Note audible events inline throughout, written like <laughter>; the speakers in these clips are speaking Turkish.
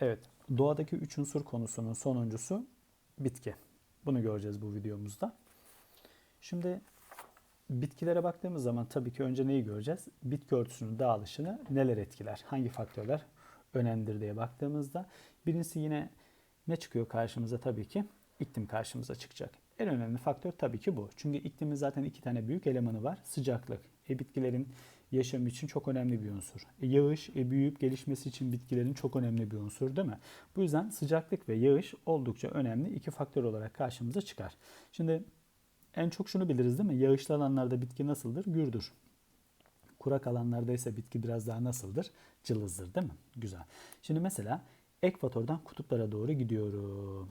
Evet, doğadaki üç unsur konusunun sonuncusu bitki. Bunu göreceğiz bu videomuzda. Şimdi bitkilere baktığımız zaman tabii ki önce neyi göreceğiz? Bitki örtüsünün dağılışını neler etkiler? Hangi faktörler önemlidir diye baktığımızda birincisi yine ne çıkıyor karşımıza tabii ki? İklim karşımıza çıkacak. En önemli faktör tabii ki bu. Çünkü iklimin zaten iki tane büyük elemanı var. Sıcaklık. E, bitkilerin yaşamı için çok önemli bir unsur. E, yağış e, büyüyüp gelişmesi için bitkilerin çok önemli bir unsur değil mi? Bu yüzden sıcaklık ve yağış oldukça önemli iki faktör olarak karşımıza çıkar. Şimdi en çok şunu biliriz değil mi? Yağışlı alanlarda bitki nasıldır? Gürdür. Kurak alanlarda ise bitki biraz daha nasıldır? Cılızdır değil mi? Güzel. Şimdi mesela ekvatordan kutuplara doğru gidiyorum.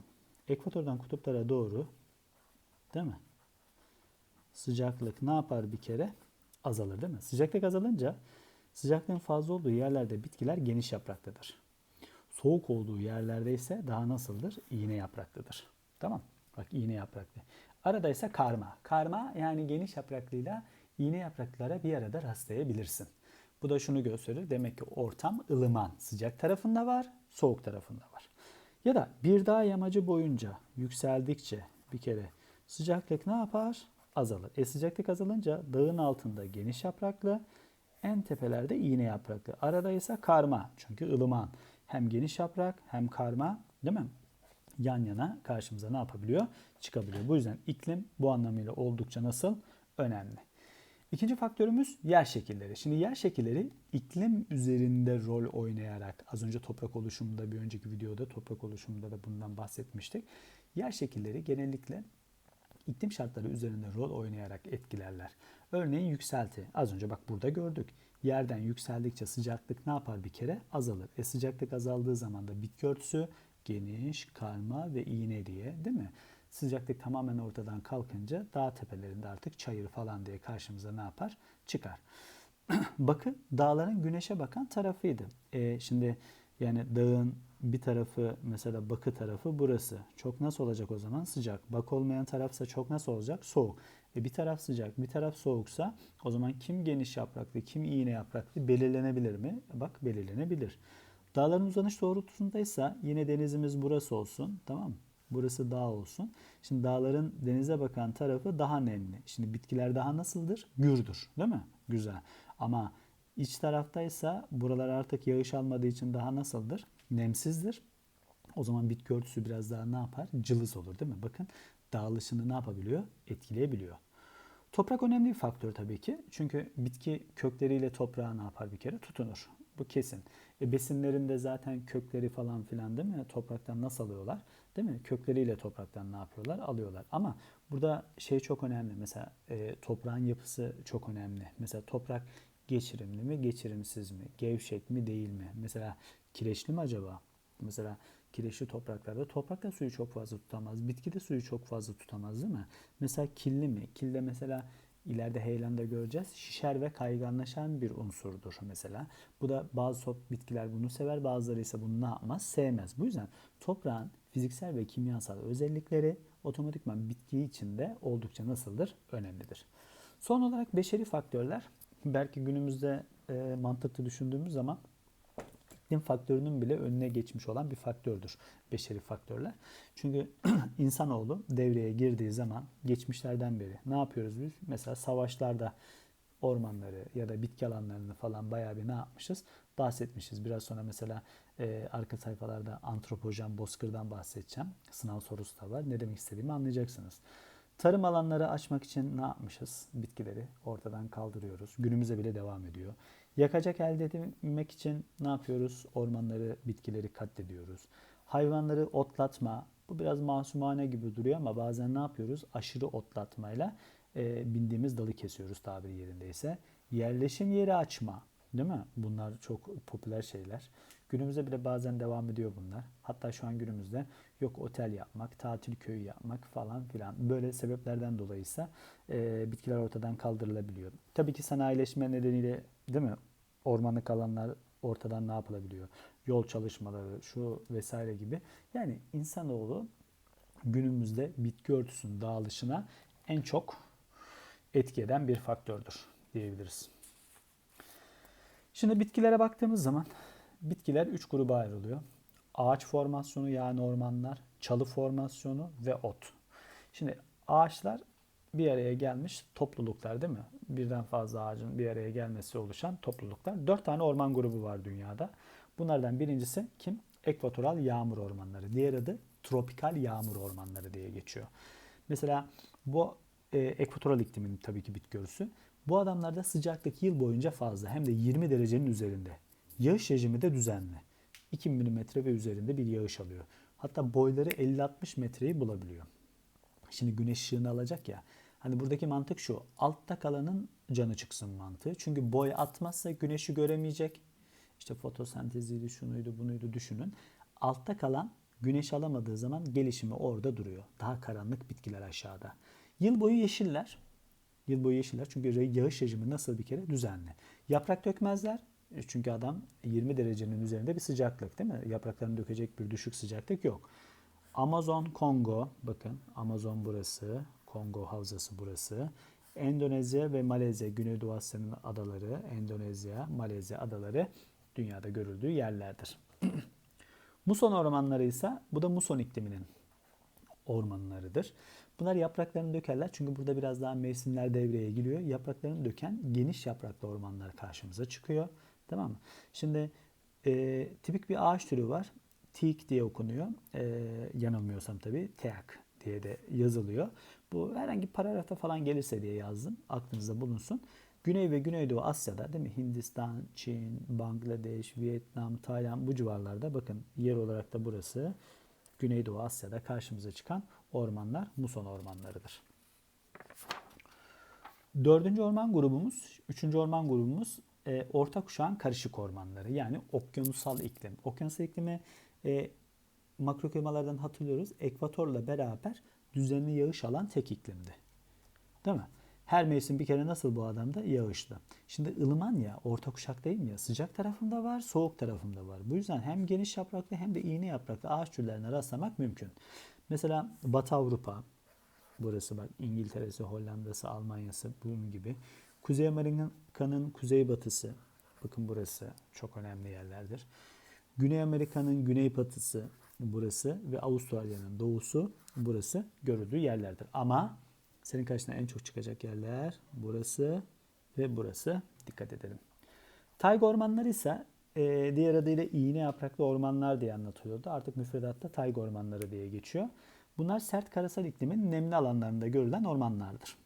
Ekvatordan kutuplara doğru değil mi? Sıcaklık ne yapar bir kere? Azalır değil mi? Sıcaklık azalınca sıcaklığın fazla olduğu yerlerde bitkiler geniş yapraklıdır. Soğuk olduğu yerlerde ise daha nasıldır? İğne yapraklıdır. Tamam. Bak iğne yapraklı. Arada ise karma. Karma yani geniş yapraklıyla iğne yapraklara bir arada rastlayabilirsin. Bu da şunu gösterir. Demek ki ortam ılıman. Sıcak tarafında var, soğuk tarafında var. Ya da bir dağ yamacı boyunca yükseldikçe bir kere sıcaklık ne yapar? Azalır. E sıcaklık azalınca dağın altında geniş yapraklı, en tepelerde iğne yapraklı. Arada ise karma. Çünkü ılıman. Hem geniş yaprak hem karma değil mi? Yan yana karşımıza ne yapabiliyor? Çıkabiliyor. Bu yüzden iklim bu anlamıyla oldukça nasıl? Önemli. İkinci faktörümüz yer şekilleri. Şimdi yer şekilleri iklim üzerinde rol oynayarak az önce toprak oluşumunda bir önceki videoda toprak oluşumunda da bundan bahsetmiştik. Yer şekilleri genellikle iklim şartları üzerinde rol oynayarak etkilerler. Örneğin yükselti. Az önce bak burada gördük. Yerden yükseldikçe sıcaklık ne yapar bir kere? Azalır. E sıcaklık azaldığı zaman da bitki örtüsü geniş, karma ve iğne diye değil mi? Sıcaklık tamamen ortadan kalkınca dağ tepelerinde artık çayır falan diye karşımıza ne yapar? Çıkar. <clears throat> Bakı dağların güneşe bakan tarafıydı. E, şimdi yani dağın bir tarafı mesela bakı tarafı burası. Çok nasıl olacak o zaman? Sıcak. Bak olmayan tarafsa çok nasıl olacak? Soğuk. E bir taraf sıcak, bir taraf soğuksa o zaman kim geniş yapraklı, kim iğne yapraklı belirlenebilir mi? Bak belirlenebilir. Dağların uzanış doğrultusundaysa yine denizimiz burası olsun. Tamam mı? Burası dağ olsun. Şimdi dağların denize bakan tarafı daha nemli. Şimdi bitkiler daha nasıldır? Gürdür. Değil mi? Güzel. Ama iç taraftaysa buralar artık yağış almadığı için daha nasıldır? Nemsizdir. O zaman bitki örtüsü biraz daha ne yapar? Cılız olur değil mi? Bakın dağılışını ne yapabiliyor? Etkileyebiliyor. Toprak önemli bir faktör tabii ki. Çünkü bitki kökleriyle toprağa ne yapar bir kere? Tutunur. Bu kesin. E besinlerinde zaten kökleri falan filan değil mi? Topraktan nasıl alıyorlar? Değil mi? Kökleriyle topraktan ne yapıyorlar? Alıyorlar. Ama burada şey çok önemli. Mesela e, toprağın yapısı çok önemli. Mesela toprak geçirimli mi, geçirimsiz mi? Gevşek mi, değil mi? Mesela kireçli mi acaba? Mesela kireçli topraklarda toprak da suyu çok fazla tutamaz. Bitki de suyu çok fazla tutamaz değil mi? Mesela killi mi? Kilde mesela ileride heyelanda göreceğiz. Şişer ve kayganlaşan bir unsurdur mesela. Bu da bazı top bitkiler bunu sever, bazıları ise bunu ne yapmaz? Sevmez. Bu yüzden toprağın fiziksel ve kimyasal özellikleri otomatikman bitki için de oldukça nasıldır? Önemlidir. Son olarak beşeri faktörler. Belki günümüzde e, mantıklı düşündüğümüz zaman iklim faktörünün bile önüne geçmiş olan bir faktördür beşeri faktörler. Çünkü <clears throat> insanoğlu devreye girdiği zaman geçmişlerden beri ne yapıyoruz biz? Mesela savaşlarda ormanları ya da bitki alanlarını falan bayağı bir ne yapmışız? Bahsetmişiz. Biraz sonra mesela e, arka sayfalarda antropojen bozkırdan bahsedeceğim. Sınav sorusu da var. Ne demek istediğimi anlayacaksınız. Tarım alanları açmak için ne yapmışız? Bitkileri ortadan kaldırıyoruz. Günümüze bile devam ediyor. Yakacak elde etmek için ne yapıyoruz? Ormanları, bitkileri katlediyoruz. Hayvanları otlatma. Bu biraz masumane gibi duruyor ama bazen ne yapıyoruz? Aşırı otlatmayla e, bindiğimiz dalı kesiyoruz tabiri yerindeyse. Yerleşim yeri açma. Değil mi? Bunlar çok popüler şeyler. Günümüzde bile bazen devam ediyor bunlar. Hatta şu an günümüzde yok otel yapmak, tatil köyü yapmak falan filan. Böyle sebeplerden dolayıysa e, bitkiler ortadan kaldırılabiliyor. Tabii ki sanayileşme nedeniyle değil mi? Ormanlık alanlar ortadan ne yapılabiliyor? Yol çalışmaları, şu vesaire gibi. Yani insanoğlu günümüzde bitki örtüsünün dağılışına en çok etki eden bir faktördür diyebiliriz. Şimdi bitkilere baktığımız zaman bitkiler üç gruba ayrılıyor. ağaç formasyonu yani ormanlar, çalı formasyonu ve ot. Şimdi ağaçlar bir araya gelmiş topluluklar değil mi? Birden fazla ağacın bir araya gelmesi oluşan topluluklar. Dört tane orman grubu var dünyada. Bunlardan birincisi kim? Ekvatoral yağmur ormanları. Diğer adı tropikal yağmur ormanları diye geçiyor. Mesela bu e, ekvatoral iklimin tabii ki bitki örtüsü. Bu adamlarda sıcaklık yıl boyunca fazla hem de 20 derecenin üzerinde. Yağış rejimi de düzenli. 2 mm ve üzerinde bir yağış alıyor. Hatta boyları 50-60 metreyi bulabiliyor. Şimdi güneş ışığını alacak ya. Hani buradaki mantık şu. Altta kalanın canı çıksın mantığı. Çünkü boy atmazsa güneşi göremeyecek. İşte fotosenteziydi, şunuydu, bunuydu düşünün. Altta kalan güneş alamadığı zaman gelişimi orada duruyor. Daha karanlık bitkiler aşağıda. Yıl boyu yeşiller. Yıl boyu yeşiller çünkü yağış rejimi nasıl bir kere düzenli. Yaprak dökmezler. E, Çünkü adam 20 derecenin üzerinde bir sıcaklık değil mi? Yapraklarını dökecek bir düşük sıcaklık yok. Amazon, Kongo, bakın Amazon burası, Kongo havzası burası. Endonezya ve Malezya, Güneydoğu Asya'nın adaları, Endonezya, Malezya adaları dünyada görüldüğü yerlerdir. <clears throat> Muson ormanları ise bu da muson ikliminin ormanlarıdır. Bunlar yapraklarını dökerler çünkü burada biraz daha mevsimler devreye giriyor. Yapraklarını döken geniş yapraklı ormanlar karşımıza çıkıyor. Tamam mı? Şimdi e, tipik bir ağaç türü var. Teak diye okunuyor. E, yanılmıyorsam tabii teak diye de yazılıyor. Bu herhangi paragrafta falan gelirse diye yazdım. Aklınızda bulunsun. Güney ve Güneydoğu Asya'da değil mi? Hindistan, Çin, Bangladeş, Vietnam, Tayland bu civarlarda bakın yer olarak da burası Güneydoğu Asya'da karşımıza çıkan ormanlar muson ormanlarıdır. Dördüncü orman grubumuz, üçüncü orman grubumuz e, orta kuşağın karışık ormanları. Yani okyanusal iklim. Okyanusal iklimi e, makro klimalardan hatırlıyoruz. Ekvatorla beraber düzenli yağış alan tek iklimdi. Değil mi? Her mevsim bir kere nasıl bu adamda? Yağışlı. Şimdi ılıman ya, orta kuşak değil mi ya? Sıcak tarafında var, soğuk tarafında var. Bu yüzden hem geniş yapraklı hem de iğne yapraklı ağaç türlerine rastlamak mümkün. Mesela Batı Avrupa, burası bak İngiltere'si, Hollanda'sı, Almanya'sı bunun gibi. Kuzey Amerika'nın kuzeybatısı, bakın burası çok önemli yerlerdir. Güney Amerika'nın güneybatısı burası ve Avustralya'nın doğusu burası görüldüğü yerlerdir. Ama senin karşına en çok çıkacak yerler burası ve burası. Dikkat edelim. Tayga ormanları ise e, diğer adıyla iğne yapraklı ormanlar diye anlatılıyordu. Artık müfredatta tayga ormanları diye geçiyor. Bunlar sert karasal iklimin nemli alanlarında görülen ormanlardır.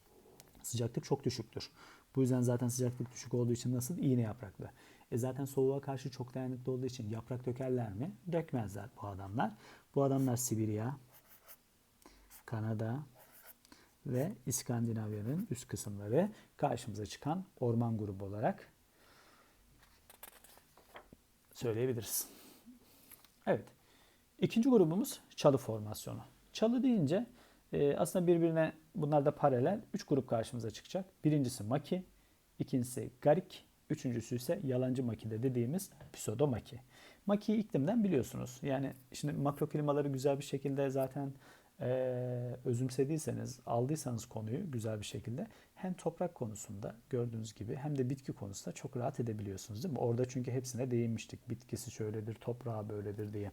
Sıcaklık çok düşüktür. Bu yüzden zaten sıcaklık düşük olduğu için nasıl iğne yapraklı. E zaten soğuğa karşı çok dayanıklı olduğu için yaprak dökerler mi? Dökmezler bu adamlar. Bu adamlar Sibirya, Kanada ve İskandinavya'nın üst kısımları karşımıza çıkan orman grubu olarak söyleyebiliriz. Evet. İkinci grubumuz çalı formasyonu. Çalı deyince e, aslında birbirine bunlar da paralel 3 grup karşımıza çıkacak. Birincisi maki, ikincisi garik, üçüncüsü ise yalancı makide dediğimiz pseudomaki. Maki iklimden biliyorsunuz. Yani şimdi makro klimaları güzel bir şekilde zaten e, özümsediyseniz, aldıysanız konuyu güzel bir şekilde hem toprak konusunda gördüğünüz gibi hem de bitki konusunda çok rahat edebiliyorsunuz değil mi? Orada çünkü hepsine değinmiştik. Bitkisi şöyledir, toprağı böyledir diye.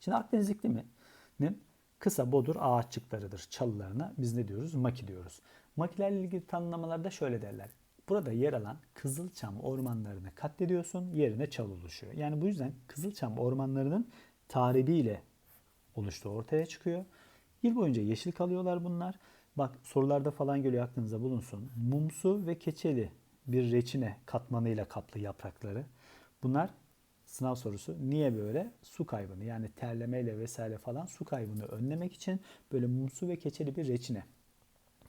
Şimdi Akdeniz ikliminin kısa bodur ağaççıklarıdır çalılarına biz ne diyoruz? Maki diyoruz. Makilerle ilgili tanımlamalarda şöyle derler. Burada yer alan Kızılçam ormanlarını katlediyorsun, yerine çal oluşuyor. Yani bu yüzden Kızılçam ormanlarının tahribiyle oluştuğu ortaya çıkıyor. Yıl boyunca yeşil kalıyorlar bunlar. Bak sorularda falan geliyor aklınıza bulunsun. Mumsu ve keçeli bir reçine katmanıyla kaplı yaprakları. Bunlar sınav sorusu. Niye böyle? Su kaybını yani terlemeyle vesaire falan su kaybını önlemek için böyle mumsu ve keçeli bir reçine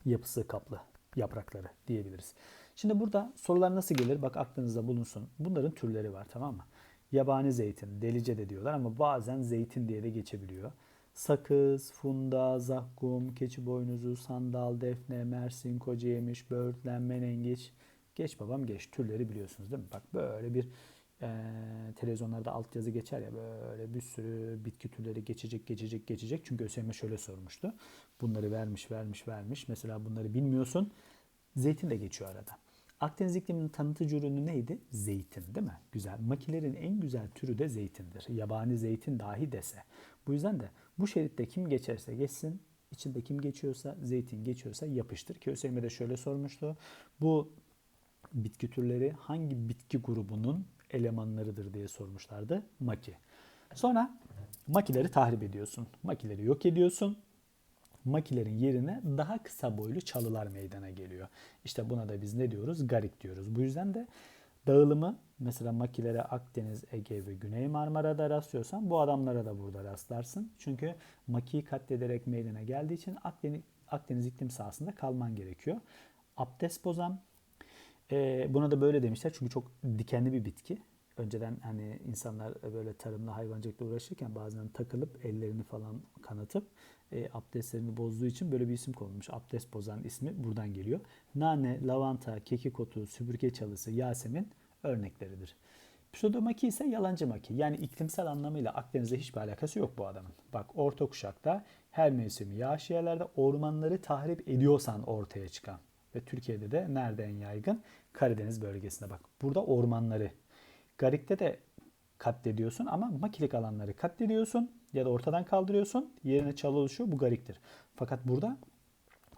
yapısı kaplı yaprakları diyebiliriz. Şimdi burada sorular nasıl gelir? Bak aklınızda bulunsun. Bunların türleri var tamam mı? Yabani zeytin, delice de diyorlar ama bazen zeytin diye de geçebiliyor. Sakız, funda, zakkum, keçi boynuzu, sandal, defne, mersin, kocayemiş, böğürtlen, menengiç. Geç babam geç. Türleri biliyorsunuz değil mi? Bak böyle bir e, televizyonlarda altyazı geçer ya böyle bir sürü bitki türleri geçecek geçecek geçecek. Çünkü ÖSYM şöyle sormuştu. Bunları vermiş vermiş vermiş. Mesela bunları bilmiyorsun. Zeytin de geçiyor arada. Akdeniz ikliminin tanıtıcı ürünü neydi? Zeytin değil mi? Güzel. Makilerin en güzel türü de zeytindir. Yabani zeytin dahi dese. Bu yüzden de bu şeritte kim geçerse geçsin, içinde kim geçiyorsa, zeytin geçiyorsa yapıştır. Ki ÖSYM de şöyle sormuştu. Bu bitki türleri hangi bitki grubunun elemanlarıdır diye sormuşlardı. Maki. Sonra makileri tahrip ediyorsun. Makileri yok ediyorsun. Makilerin yerine daha kısa boylu çalılar meydana geliyor. İşte buna da biz ne diyoruz? Garik diyoruz. Bu yüzden de dağılımı mesela makilere Akdeniz, Ege ve Güney Marmara'da rastlıyorsan bu adamlara da burada rastlarsın. Çünkü makiyi katlederek meydana geldiği için Akdeniz, Akdeniz iklim sahasında kalman gerekiyor. Abdest bozan, e, buna da böyle demişler çünkü çok dikenli bir bitki. Önceden hani insanlar böyle tarımla hayvancılıkla uğraşırken bazen takılıp ellerini falan kanatıp e, abdestlerini bozduğu için böyle bir isim konulmuş. Abdest bozan ismi buradan geliyor. Nane, lavanta, kekik otu, süpürge çalısı, yasemin örnekleridir. Pseudomaki ise yalancı maki. Yani iklimsel anlamıyla Akdeniz'de hiçbir alakası yok bu adamın. Bak orta kuşakta her mevsimi yağış yerlerde ormanları tahrip ediyorsan ortaya çıkan. Ve Türkiye'de de nerede en yaygın? Karadeniz bölgesinde bak. Burada ormanları. Garik'te de katlediyorsun ama makilik alanları katlediyorsun ya da ortadan kaldırıyorsun. Yerine çalı oluşuyor. Bu gariktir. Fakat burada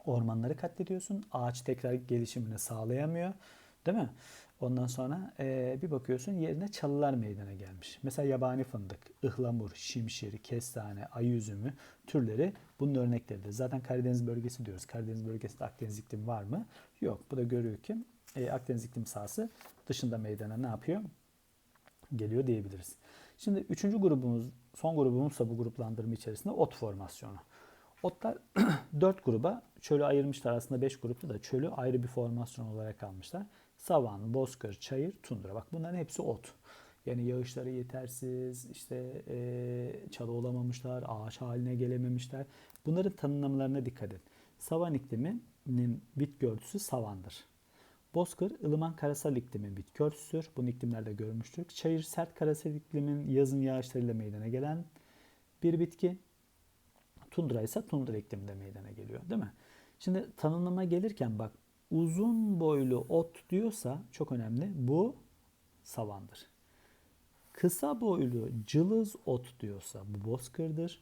ormanları katlediyorsun. Ağaç tekrar gelişimini sağlayamıyor. Değil mi? Ondan sonra e, bir bakıyorsun yerine çalılar meydana gelmiş. Mesela yabani fındık, ıhlamur, şimşir, kestane, ay üzümü türleri bunun örnekleridir. Zaten Karadeniz bölgesi diyoruz. Karadeniz bölgesinde Akdeniz iklim var mı? Yok. Bu da görüyor ki e, Akdeniz iklim sahası dışında meydana ne yapıyor? Geliyor diyebiliriz. Şimdi üçüncü grubumuz, son grubumuzsa bu gruplandırma içerisinde ot formasyonu. Otlar <clears throat> dört gruba çölü ayırmışlar. Aslında beş gruptu da çölü ayrı bir formasyon olarak almışlar. Savan, bozkır, çayır, tundra. Bak bunların hepsi ot. Yani yağışları yetersiz, işte e, çalı olamamışlar, ağaç haline gelememişler. Bunların tanımlamalarına dikkat et. Savan ikliminin bitki örtüsü savandır. Bozkır, ılıman karasal iklimin bitki örtüsüdür. Bunu iklimlerde görmüştük. Çayır, sert karasal iklimin yazın yağışlarıyla meydana gelen bir bitki. Tundra ise tundra ikliminde meydana geliyor değil mi? Şimdi tanımlama gelirken bak uzun boylu ot diyorsa çok önemli. Bu savandır. Kısa boylu cılız ot diyorsa bu bozkırdır.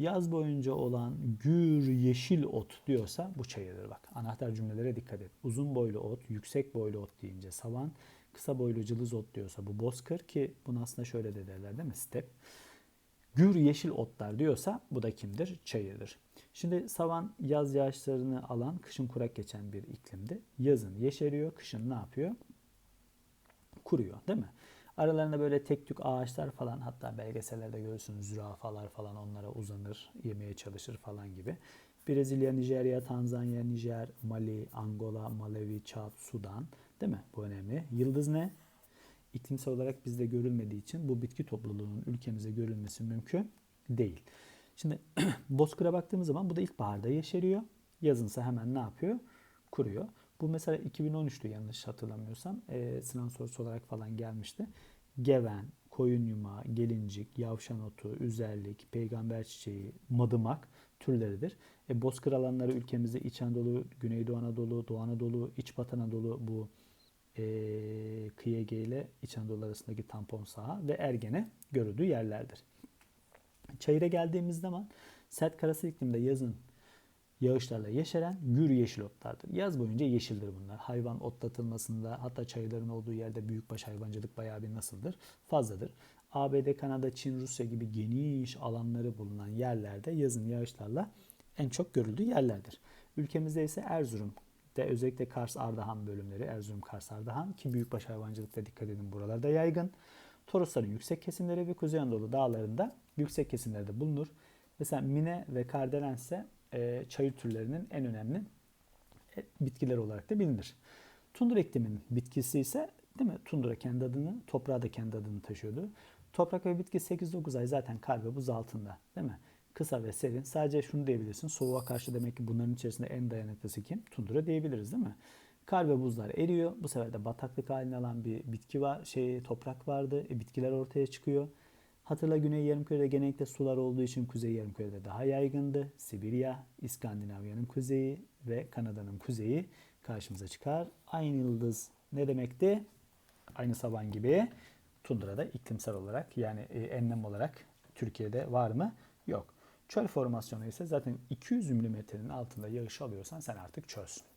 Yaz boyunca olan gür yeşil ot diyorsa bu çayırdır bak. Anahtar cümlelere dikkat et. Uzun boylu ot, yüksek boylu ot deyince savan, kısa boylu cılız ot diyorsa bu bozkır ki bunu aslında şöyle de derler değil mi? Step. Gür yeşil otlar diyorsa bu da kimdir? Çayırdır. Şimdi savan yaz yağışlarını alan, kışın kurak geçen bir iklimdi. Yazın yeşeriyor, kışın ne yapıyor? Kuruyor değil mi? Aralarında böyle tek tük ağaçlar falan hatta belgesellerde görürsünüz zürafalar falan onlara uzanır, yemeye çalışır falan gibi. Brezilya, Nijerya, Tanzanya, Nijer, Mali, Angola, Malawi, Çad, Sudan değil mi? Bu önemli. Yıldız ne? İklimsel olarak bizde görülmediği için bu bitki topluluğunun ülkemize görülmesi mümkün değil. Şimdi <clears throat> bozkıra baktığımız zaman bu da ilkbaharda yeşeriyor. Yazınsa hemen ne yapıyor? Kuruyor. Bu mesela 2013'tü yanlış hatırlamıyorsam. E, sınav sorusu olarak falan gelmişti. Geven, koyun yumağı, gelincik, yavşan otu, üzerlik, peygamber çiçeği, madımak türleridir. E, bozkır alanları ülkemizde İç Anadolu, Güneydoğu Anadolu, Doğu Anadolu, İç Batı Anadolu bu e, Kıyı Ege ile İç Anadolu arasındaki tampon saha ve Ergene görüldüğü yerlerdir. Çayır'a geldiğimiz zaman sert karasal iklimde yazın yağışlarla yeşeren gür yeşil otlardır. Yaz boyunca yeşildir bunlar. Hayvan otlatılmasında hatta çayırların olduğu yerde büyükbaş hayvancılık bayağı bir nasıldır? Fazladır. ABD, Kanada, Çin, Rusya gibi geniş alanları bulunan yerlerde yazın yağışlarla en çok görüldüğü yerlerdir. Ülkemizde ise Erzurum de özellikle Kars Ardahan bölümleri, Erzurum Kars Ardahan ki büyükbaş hayvancılıkta dikkat edin buralarda yaygın. Torosların yüksek kesimleri ve Kuzey Anadolu dağlarında yüksek kesimlerde bulunur. Mesela Mine ve Kardelen ise e, çayır türlerinin en önemli e, bitkiler olarak da bilinir. Tundra ikliminin bitkisi ise değil mi? Tundra kendi adını, toprağı da kendi adını taşıyordu. Toprak ve bitki 8-9 ay zaten kar ve buz altında değil mi? Kısa ve serin. Sadece şunu diyebilirsin. Soğuğa karşı demek ki bunların içerisinde en dayanıklısı kim? Tundra diyebiliriz değil mi? Kar ve buzlar eriyor. Bu sefer de bataklık haline alan bir bitki var, şey toprak vardı. E, bitkiler ortaya çıkıyor. Hatırla Güney Yarımküre'de genellikle sular olduğu için Kuzey Yarımküre'de daha yaygındı. Sibirya, İskandinavya'nın kuzeyi ve Kanada'nın kuzeyi karşımıza çıkar. Aynı yıldız ne demekti? Aynı saban gibi tundrada iklimsel olarak yani e, enlem olarak Türkiye'de var mı? Yok. Çöl formasyonu ise zaten 200 milimetrenin altında yağış alıyorsan sen artık çölsün.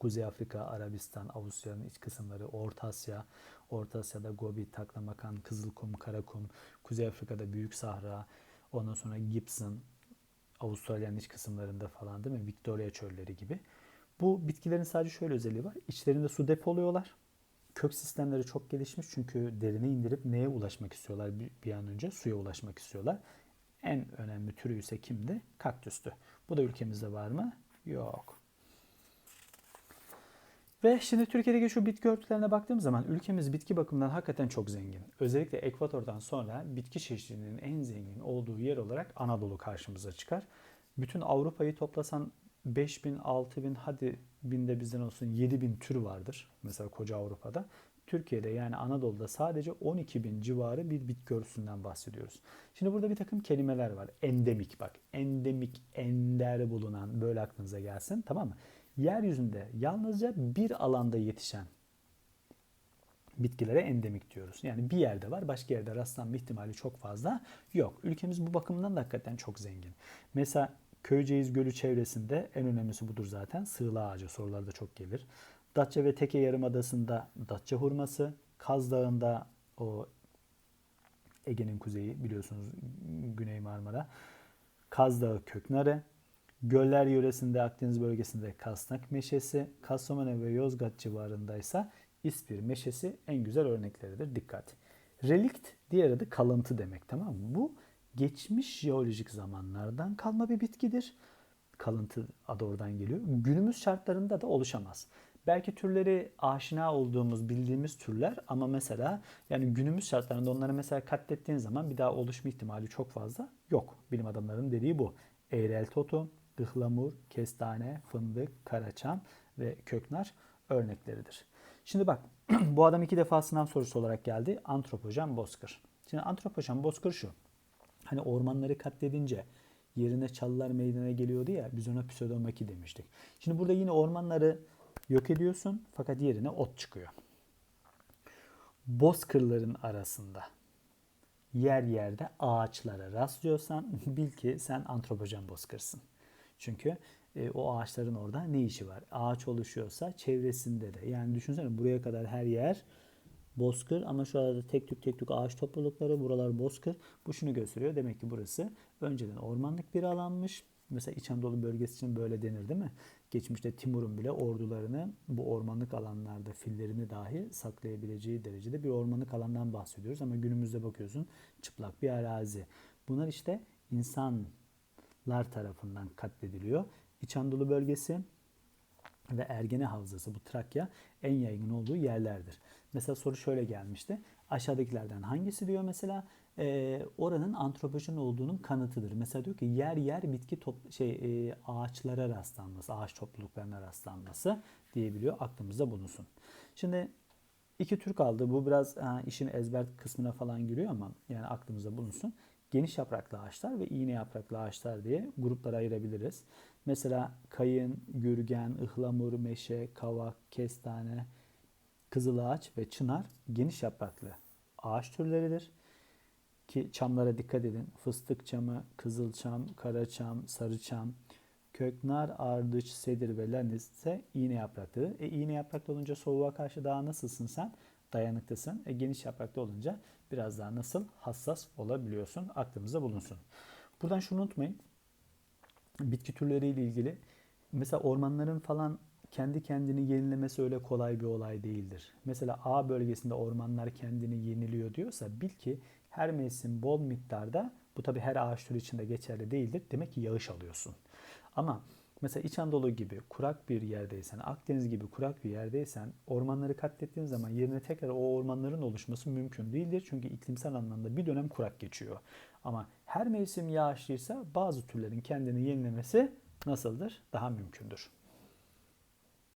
Kuzey Afrika, Arabistan, Avustralya'nın iç kısımları, Orta Asya, Orta Asya'da Gobi, Taklamakan, Kızılkum, Karakum, Kuzey Afrika'da Büyük Sahra, ondan sonra Gibson, Avustralya'nın iç kısımlarında falan değil mi? Victoria çölleri gibi. Bu bitkilerin sadece şöyle özelliği var. İçlerinde su depoluyorlar. Kök sistemleri çok gelişmiş çünkü derine indirip neye ulaşmak istiyorlar bir, an önce? Suya ulaşmak istiyorlar. En önemli türü ise kimdi? Kaktüstü. Bu da ülkemizde var mı? Yok. Ve şimdi Türkiye'deki şu bitki örtülerine baktığım zaman ülkemiz bitki bakımından hakikaten çok zengin. Özellikle ekvatordan sonra bitki çeşitliliğinin en zengin olduğu yer olarak Anadolu karşımıza çıkar. Bütün Avrupa'yı toplasan 5000, 6000 hadi binde bizden olsun 7000 tür vardır. Mesela koca Avrupa'da. Türkiye'de yani Anadolu'da sadece 12 bin civarı bir bitki örtüsünden bahsediyoruz. Şimdi burada bir takım kelimeler var. Endemik bak. Endemik, ender bulunan böyle aklınıza gelsin. Tamam mı? Yeryüzünde yalnızca bir alanda yetişen bitkilere endemik diyoruz. Yani bir yerde var, başka yerde rastlanma ihtimali çok fazla yok. Ülkemiz bu bakımdan da hakikaten çok zengin. Mesela Köyceğiz Gölü çevresinde en önemlisi budur zaten. Sığla ağacı sorularda çok gelir. Datça ve Teke Yarımadası'nda Datça hurması, Kaz Dağı'nda o Ege'nin kuzeyi biliyorsunuz Güney Marmara. Kaz Dağı köknarı, Göller yöresinde Akdeniz bölgesinde Kasnak meşesi, Kastamonu ve Yozgat civarındaysa İspir meşesi en güzel örnekleridir. Dikkat. Relikt diğer adı kalıntı demek tamam mı? Bu geçmiş jeolojik zamanlardan kalma bir bitkidir. Kalıntı adı oradan geliyor. Günümüz şartlarında da oluşamaz. Belki türleri aşina olduğumuz, bildiğimiz türler ama mesela yani günümüz şartlarında onları mesela katlettiğin zaman bir daha oluşma ihtimali çok fazla yok. Bilim adamlarının dediği bu. Eğrel totu, ıhlamur, kestane, fındık, karaçam ve köknar örnekleridir. Şimdi bak <clears throat> bu adam iki defa sınav sorusu olarak geldi. Antropojen bozkır. Şimdi antropojen bozkır şu. Hani ormanları katledince yerine çalılar meydana geliyordu ya biz ona pseudomaki demiştik. Şimdi burada yine ormanları yok ediyorsun fakat yerine ot çıkıyor. Bozkırların arasında yer yerde ağaçlara rastlıyorsan bil ki sen antropojen bozkırsın. Çünkü e, o ağaçların orada ne işi var? Ağaç oluşuyorsa çevresinde de. Yani düşünsene buraya kadar her yer bozkır ama şu arada tek tük tek tük ağaç toplulukları buralar bozkır. Bu şunu gösteriyor. Demek ki burası önceden ormanlık bir alanmış. Mesela İç Anadolu bölgesi için böyle denir değil mi? Geçmişte Timur'un bile ordularını bu ormanlık alanlarda fillerini dahi saklayabileceği derecede bir ormanlık alandan bahsediyoruz. Ama günümüzde bakıyorsun çıplak bir arazi. Bunlar işte insanlar tarafından katlediliyor. İç Anadolu bölgesi ve Ergene Havzası bu Trakya en yaygın olduğu yerlerdir. Mesela soru şöyle gelmişti. Aşağıdakilerden hangisi diyor mesela e, oranın antropojen olduğunun kanıtıdır. Mesela diyor ki yer yer bitki top, şey e, ağaçlara rastlanması, ağaç topluluklarına rastlanması diyebiliyor. Aklımızda bulunsun. Şimdi iki tür kaldı. Bu biraz ha, işin ezber kısmına falan giriyor ama yani aklımızda bulunsun. Geniş yapraklı ağaçlar ve iğne yapraklı ağaçlar diye gruplara ayırabiliriz. Mesela kayın, gürgen, ıhlamur, meşe, kavak, kestane, kızılağaç ve çınar geniş yapraklı ağaç türleridir. Ki çamlara dikkat edin. Fıstık çamı, kızılçam, karaçam, sarıçam, köknar, ardıç, sedir ve lanis ise iğne yapraklıdır. E, iğne yapraklı olunca soğuğa karşı daha nasılsın sen? Dayanıklısın. E, geniş yapraklı olunca biraz daha nasıl? Hassas olabiliyorsun. Aklımızda bulunsun. Buradan şunu unutmayın. Bitki türleriyle ilgili mesela ormanların falan kendi kendini yenilemesi öyle kolay bir olay değildir. Mesela A bölgesinde ormanlar kendini yeniliyor diyorsa bil ki her mevsim bol miktarda bu tabi her ağaç türü için de geçerli değildir. Demek ki yağış alıyorsun. Ama mesela İç Anadolu gibi kurak bir yerdeysen, Akdeniz gibi kurak bir yerdeysen ormanları katlettiğin zaman yerine tekrar o ormanların oluşması mümkün değildir. Çünkü iklimsel anlamda bir dönem kurak geçiyor. Ama her mevsim yağışlıysa bazı türlerin kendini yenilemesi nasıldır? Daha mümkündür.